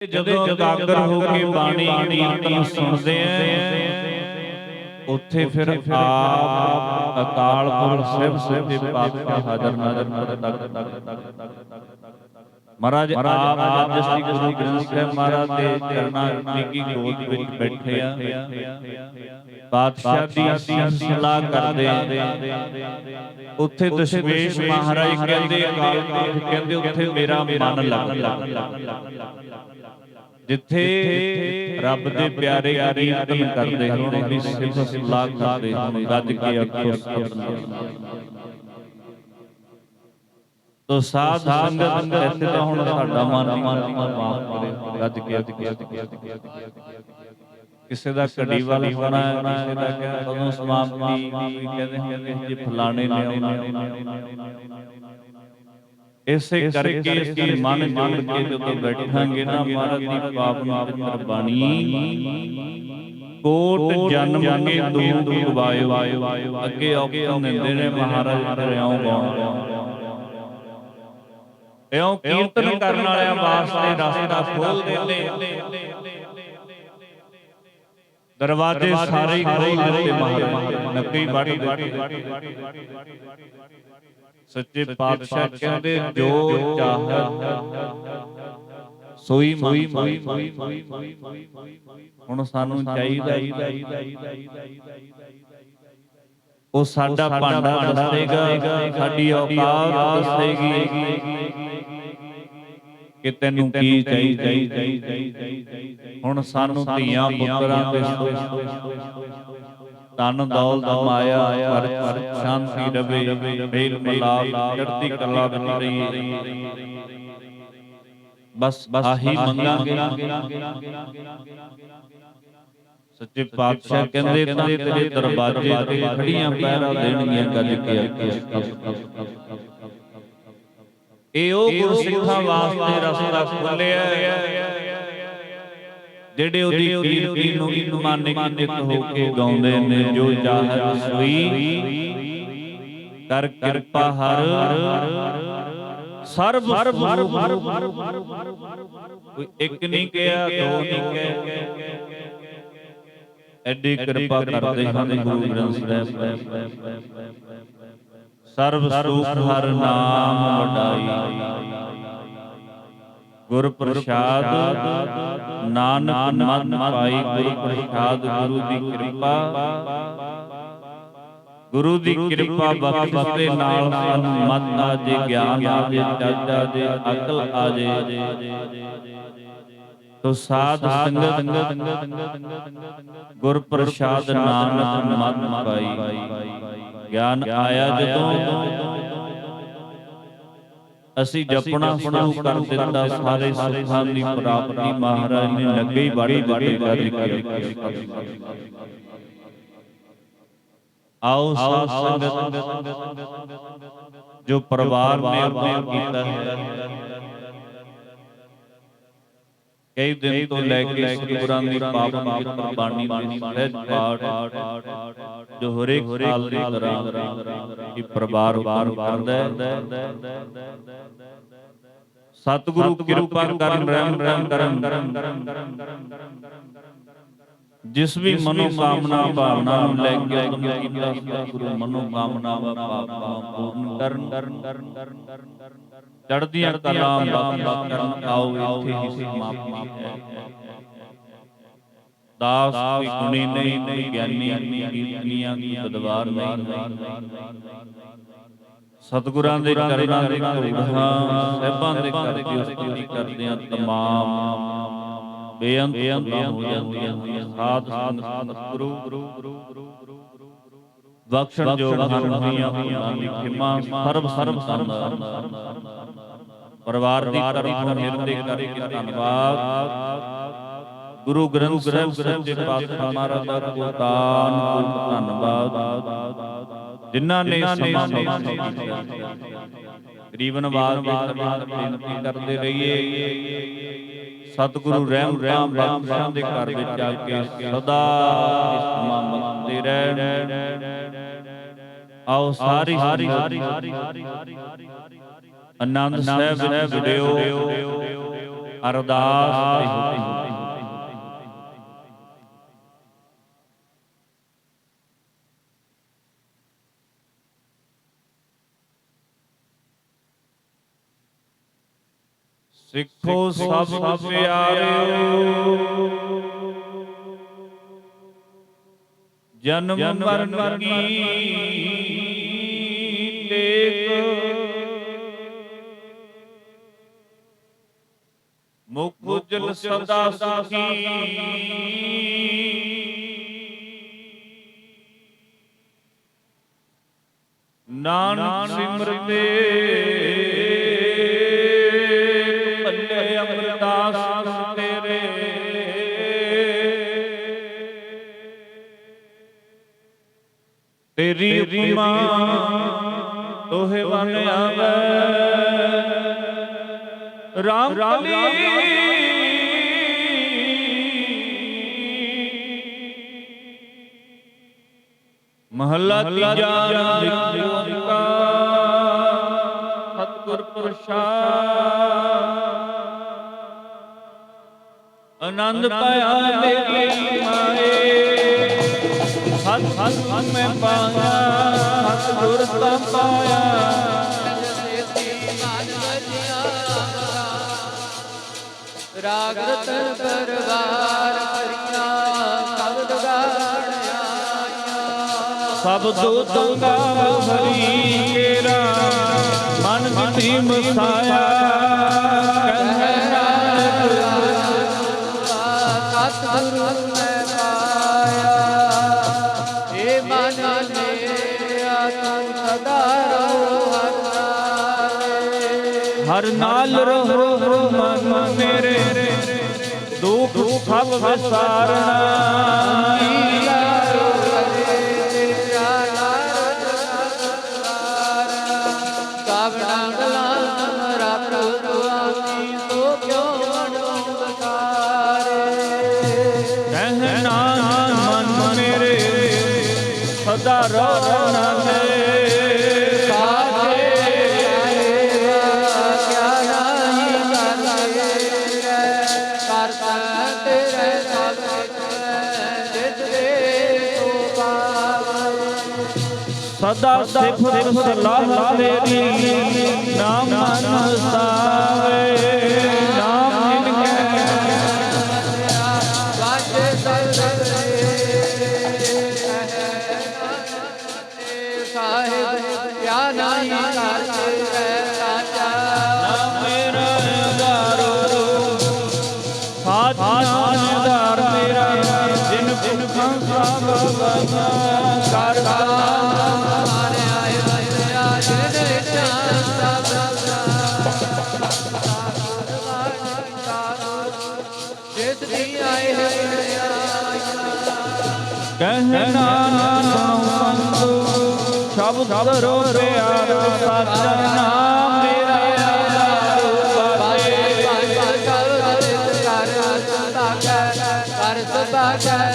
ਜਦੋਂ ਇਕਾਗਰ ਹੋ ਕੇ ਬਾਣੀ ਕੀਰਤਨ ਸੁਣਦੇ ਆ ਉੱਥੇ ਫਿਰ ਆਪ ਅਕਾਲ ਪੁਰਖ ਸਿਵ ਸੱਚੇ ਪਾਤਸ਼ਾਹ ਹਾਜ਼ਰ ਨਾਜ਼ਰ ਮਹਾਰਾਜ ਆਪ ਅੱਜ ਸ੍ਰੀ ਗੁਰੂ ਗ੍ਰੰਥ ਸਾਹਿਬ ਮਹਾਰਾਜ ਦੇ ਚਰਨਾਂ ਦੀ ਗੋਦ ਵਿੱਚ ਬੈਠੇ ਆ ਪਾਤਸ਼ਾਹ ਦੀ ਸਲਾਹ ਕਰਦੇ ਉੱਥੇ ਦਸ਼ਮੇਸ਼ ਮਹਾਰਾਜ ਕਹਿੰਦੇ ਅਕਾਲ ਪੁਰਖ ਕਹਿੰਦੇ ਉੱਥੇ ਮੇਰਾ ਮਨ ਲੱਗ ਜਿੱਥੇ ਰੱਬ ਦੇ ਪਿਆਰੇ ਕੀਰਤਨ ਕਰਦੇ ਹਨ ਉਹਦੀ ਸਿਫਤ ਸਲਾਹ ਕਰਦੇ ਹਨ ਗੱਜ ਕੇ ਸਤਿਨਾਮ ਤੋ ਸਾਧ ਸੰਗਤ ਇੱਥੇ ਤਾਂ ਹੁਣ ਸਾਡਾ ਮਨ ਮਨ ਮਾਫ ਕਰੇ ਗੱਜ ਕੇ ਕੇ ਕਿਸੇ ਦਾ ਘੜੀ ਵਾਲਾ ਹੋਣਾ ਕਿਸੇ ਦਾ ਕਿਹਾ ਕਦੋਂ ਸਮਾਪਤੀ ਕਹਿੰਦੇ ਹੁੰਦੇ ਜੇ ਫਲਾਣੇ ਨੇ ਆਉਣਾ ਇਸੇ ਕਰਕੇ ਅਸੀਂ ਮਨ ਜੋੜ ਕੇ ਜਦੋਂ ਬੈਠਾਂਗੇ ਨਾ ਮਹਾਰਾਜ ਦੀ ਪਾਵਨ ਪਵਿੱਤਰ ਬਾਣੀ ਕੋਟ ਜਨਮ ਕੇ ਦੁਖ ਗਵਾਇਓ ਅੱਗੇ ਔਕੇ ਨਿੰਦੇ ਨੇ ਮਹਾਰਾਜ ਦਰਿਆਉ ਗਾਉਂ ਇਉਂ ਕੀਰਤਨ ਕਰਨ ਵਾਲਿਆਂ ਵਾਸਤੇ ਰਸਤਾ ਖੋਲ ਦਿੰਦੇ ਦਰਵਾਜ਼ੇ ਸਾਰੇ ਖੋਲ ਦਿੱਤੇ ਮਹਾਰਾਜ ਨੱਕੀ ਬਾੜੀ ਸੱਚੇ ਪਾਤਸ਼ਾਹ ਕਹਿੰਦੇ ਜੋ ਚਾਹਤ ਸੋਈ ਮੋਈ ਮੋਈ ਹੁਣ ਸਾਨੂੰ ਚਾਹੀਦਾ ਉਹ ਸਾਡਾ ਭਾਂਡਾ ਦੱਸੇਗਾ ਸਾਡੀ ਔਕਾਤ ਦੱਸੇਗੀ। ਕਿ ਤੈਨੂੰ ਕੀ ਚਾਹੀਦਾ ਹੁਣ ਸਾਨੂੰ ਧੀਆਂ ਪੁੱਤਰਾਂ ਦੇ ਤਨ ਦੌਲਤ ਮਾਇਆ ਪਰ ਸ਼ਾਂਤੀ ਰਵੇ ਮੇਲ ਮਲਾਪ ਚੜ੍ਹਦੀ ਕਲਾ ਵਿੱਚ ਰਹੀ ਬਸ ਆਹੀ ਮੰਗਾਂਗੇ ਸੱਚੇ ਪਾਤਸ਼ਾਹ ਕਹਿੰਦੇ ਤਾਂ ਤੇਰੇ ਦਰਵਾਜ਼ੇ ਤੇ ਖੜੀਆਂ ਪੈਰਾਂ ਦੇਣਗੀਆਂ ਗੱਜ ਕੇ ਇਹ ਉਹ ਗੁਰਸਿੱਖਾਂ ਵਾਸਤੇ ਰਸਤਾ ਖੁੱਲਿਆ ਜਿਹੜੇ ਉਹਦੀ ਕੀਰਤੀ ਨੂੰ ਮਾਨਿਕ ਹੋ ਕੇ ਗਾਉਂਦੇ ਨੇ ਜੋ ਜਾਹਰ ਸੋਈ ਕਰ ਕਿਰਪਾ ਹਰ ਸਰਬ ਸਰਬ ਕੋਈ ਇੱਕ ਨਹੀਂ ਕਿਹਾ ਦੋ ਨਹੀਂ ਕਿਹਾ। ਐਡੀ ਕਿਰਪਾ ਕਰਦੇ ਹਨ ਗੁਰੂ ਗ੍ਰੰਥ ਸਾਹਿਬ। ਸਰਬ ਸੁਖ ਹਰ ਨਾਮ ਵਡਾਈ। ਗੁਰ ਪ੍ਰਸਾਦ ਨਾਨਕ ਮਨ ਪਾਈ ਗੁਰ ਪ੍ਰਸਾਦ ਗੁਰੂ ਦੀ ਕਿਰਪਾ। ਗੁਰੂ ਦੀ ਕਿਰਪਾ ਬਖਸ਼ ਦੇ ਨਾਲ ਸਾਨੂੰ ਮਨ ਆ ਜੇ ਗਿਆਨ ਆ ਜੇ ਚਾਚਾ ਜੇ ਅਕਲ ਆ ਜੇ। ਤੋ ਸਾਧ ਸੰਗਤ ਗੁਰ ਪ੍ਰਸਾਦ ਨਾਨਕ ਮਨ ਪਾਈ। ਗਿਆਨ ਆਇਆ ਜਦੋਂ ਅਸੀਂ ਜਪਣਾ ਸ਼ੁਰੂ ਕਰ ਦਿੱਤਾ ਸਾਰੇ ਸੁਖਾਂ ਦੀ ਪ੍ਰਾਪਤੀ ਮਹਾਰਾਜ ਨੇ ਲੱਗੇ ਹੀ ਬਾੜੀ ਬਾੜੀ ਕੀਤੀ ਆਓ ਸਾਧ ਸੰਗਤ ਜੋ ਪਰਿਵਾਰ ਨੇ ਆਪਣਾ ਕੀਤਾ ਹੈ ਕਈ ਦਿਨ ਤੋਂ ਲੈ ਕੇ ਸਤਿਗੁਰਾਂ ਦੀ ਪਾਵਨ ਕੀਰਤਨ ਬਾਣੀ ਦੀ ਸਹਿਜ ਪਾਠ ਜੋ ਹਰੇਕ ਸਾਲ ਦੀ ਤਰ੍ਹਾਂ ਇਹ ਪਰਿਵਾਰ ਵਾਰ ਕਰਦਾ ਹੈ ਸਤਿਗੁਰੂ ਕਿਰਪਾ ਕਰਨ ਰਹਿਮ ਰਹਿਮ ਕਰਨ ਜਿਸ ਵੀ ਮਨੋ ਕਾਮਨਾ ਭਾਵਨਾ ਨੂੰ ਲੈ ਕੇ ਕੰਮ ਕੀਤਾ ਸਤਿਗੁਰੂ ਮਨੋ ਕਾਮਨਾਵਾਂ ਭਾਵਨਾਵਾਂ ਪੂਰਨ ਕਰਨ ਚੜ੍ਹਦੀਆਂ ਕਲਾਂ ਬਾਤਾਂ ਕਰਨ ਆਓ ਇੱਥੇ ਹੀ ਸਮਾਪਤੀ ਹੈ। ਦਾਸ ਕੋਈ ਗੁਣੀ ਨਹੀਂ ਕੋਈ ਗਿਆਨੀ ਕੀਰਤਨੀਆਂ ਦੀ ਬਦਵਾਰ ਨਹੀਂ ਸਤਿਗੁਰਾਂ ਦੇ ਚਰਨਾਂ ਦੇ ਧੂੜਾਂ ਸਹਿਬਾਂ ਦੇ ਘਰ ਦੀ ਉਸਤਤੀ ਕਰਦੇ ਆ ਤਮਾਮ ਬੇਅੰਤ ਹੋ ਜਾਂਦੀਆਂ ਸਾਧ ਸੰਗਤ ਗੁਰੂ ਬਖਸ਼ਣ ਜੋ ਹਨ ਹੋਈਆਂ ਉਹਨਾਂ ਦੀ ਖਿਮਾ ਸਰਬ ਸਰਬ ਸਰਬ ਪਰਿਵਾਰ ਦੀ ਤਰਫੋਂ ਹਿਰਦੇ ਕਰਕੇ ਧੰਨਵਾਦ। ਗੁਰੂ ਗ੍ਰੰਥ ਸਾਹਿਬ ਸੱਚੇ ਪਾਤਸ਼ਾਹ ਮਹਾਰਾਜ ਦਾ ਕੋਟ ਧੰਨਵਾਦ। ਜਿਨ੍ਹਾਂ ਨੇ ਸਮਾਂ ਗਰੀਬਨ ਵਾਰ ਵਾਰ ਬੇਨਤੀ ਕਰਦੇ ਰਹੀਏ। ਸਤਿਗੁਰੂ ਰਹਿਮ ਰਹਿਮ ਬਖਸ਼ਾਂ ਦੇ ਘਰ ਵਿੱਚ ਆ ਕੇ ਸਦਾ ਸਮਾਂ ਮੰਗਦੇ ਰਹਿਣ। ਆਓ ਸਾਰੀ ਸਾਰੀ ਆਨੰਦ ਸਾਹਿਬ ਵਿੱਚ ਜੁੜਿਓ ਅਰਦਾਸ ਸਿੱਖੋ ਸਭ ਪਿਆਰਿਓ। ਜਨਮ ਮਰਨ ਕੀ ਟੇਕ ਮੁਖ ਉਜਲ ਸਦਾ ਸੁਖੀ। ਨਾਨਕ ਸਿਮਰਤੇ। ਭੱਲੇ ਅਮਰਦਾਸ ਤੇਰੇ। ਤੇਰੀ ਉਪਮਾ ਤੋਹੇ ਬਨ ਆਵੇ। ਰਾਮ ਕਲੀ। ਮਹੱਲਾ ਤੀਜਾ ਲਿਖਿਆ ਸਤਿਗੁਰ ਪ੍ਰਸਾਦ। ਆਨੰਦ ਪਾਇਆ ਮੇਰੀ ਮਾਏ। ਹੱਥ ਹੱਥ ਮੈਂ ਪਾਇਆ। ਸਤਿਗੁਰ ਤਾਂ ਪਾਇਆ। ਰਾਗ ਰਤਨ ਪਰਵਾਰ ਕਰੀਆਂ ਸ਼ਬਦ ਗਾਣ ਆਈਆਂ ਸਭ ਦੂਤਾਂ ਹਰੀ ਕੇਰਾ ਮਨ ਮਿੱਠੀ ਮਸਾਇਆ। ਕਹਿੰਦਾ ਸਤਿਗੁਰੂ ਮੈਂ ਪਾਇਆ ਏ ਮਨ ਮੇਰਾ ਤੂੰ ਸਦਾ ਰਹੋ ਹਰ ਨਾਲੇ ਹਰ ਨਾਲ ਰਹੋ ਮਨ। ਮੇਰੇ ਦੁੱਖ ਸਭ ਵਿਸਾਰਨਾ ਕਹਿਣਾ ਮਨ ਸਦਾ ਸਿਫਤ ਸਲਾਹ ਤੇਰੀ ਨਾਮ ਮਨ ਸਾਵੇ ਨਾਮ ਜਿਨ ਕੈ ਸਾਹਿਬ ਕਿਆ ਨਹੀਂ ਸ਼ਬਦ ਰੋ ਪਿਆਰ ਸਾਚਾ ਨਾਮ ਮੇਰਾ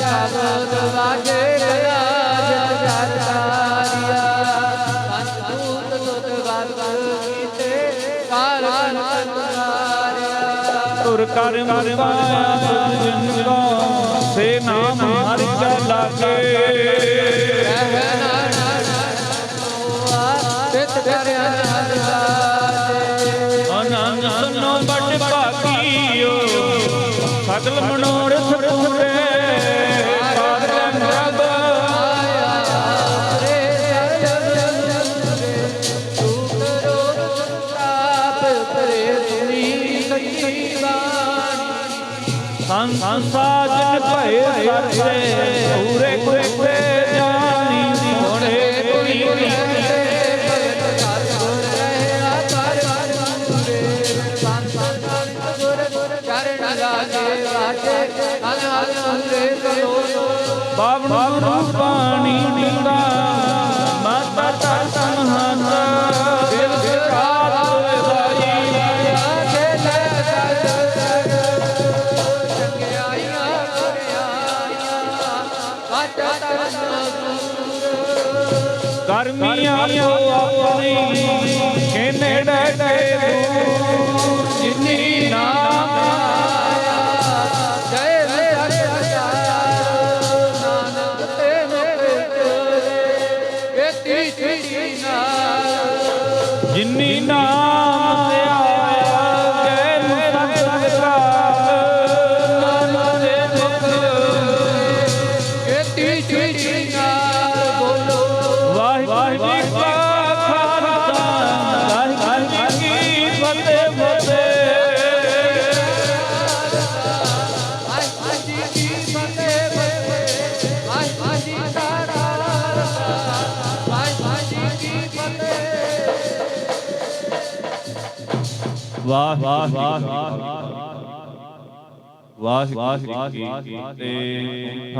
ਸਬਦ ਵਾਜੇ ਗਿਆ ਜਨ ਸੰਤੂਤ ਤੁਤ ਵਤ ਕੀਤੇ ਕਾਲ ਸੰਤਾਰਿਆ ਤੁਰ ਕਰ ਪਾਇਆ ਜਿਨ ਕੋ ਸੇ ਨਾਮ ਹਰਿ ਕਾ ਲਾਗੇ ਅਨੰਦ ਸੁਨੋ ਬੜ ਭਾਗੀਓ ਸਗਲ ਮਨੋਰਥ ਪੂਰੇ ਪਾਦਨ ਪ੍ਰਭ ਸੰਸਾ ਜਨ ਭਏ ਸਰਸੇ ਪੂਰੇ ਕੁਰੇ બાબનું પાણી ਵਾਹ ਵਾਹ ਵਾਹ ਵਾਹ ਵਾਹ ਕੀ ਤੇ